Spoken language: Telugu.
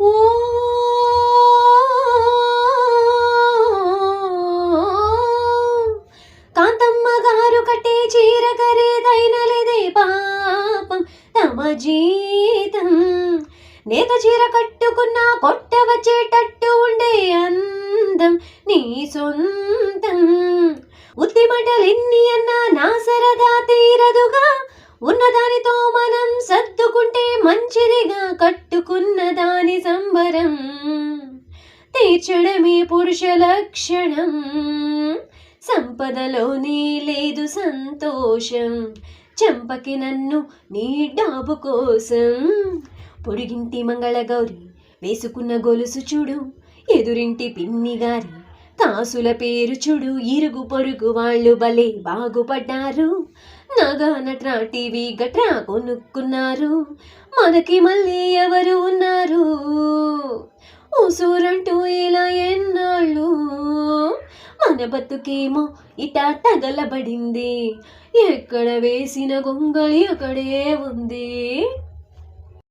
ఓ కాంతమ్మ గారు కట్టే చీర ఖరీదైనలేదే పాపం తమ జీతం. నేత చీర కట్టుకున్నా కొట్ట వచ్చేటట్టు ఉండే అందం నీ సొంతం. ఉత్తిమటలిన్ని అన్న అన్నా నా సరదా తీరదుగా. ఉన్నదానితో మంచిదిగా కట్టుకున్న దాని సంబరం తీర్చడమే పురుష లక్షణం. సంపదలోనే లేదు సంతోషం చంపకి నన్ను నీ డాబు కోసం. పొడిగింటి మంగళగౌరి వేసుకున్న గొలుసు చూడు ఎదురింటి పిన్ని గారి కాసుల పేరు చూడు ఇరుగు పొరుగు వాళ్ళు భలే బాగుపడ్డారు. నాగానట్రా టీవీ గట్రా కొనుక్కున్నారు మనకి మళ్ళీ ఎవరు ఉన్నారు? ఊసూరంటూ ఇలా ఎన్నాళ్ళు? మన బతుకేమో ఇటా తగలబడింది. ఎక్కడ వేసిన గొంగళి అక్కడే ఉంది.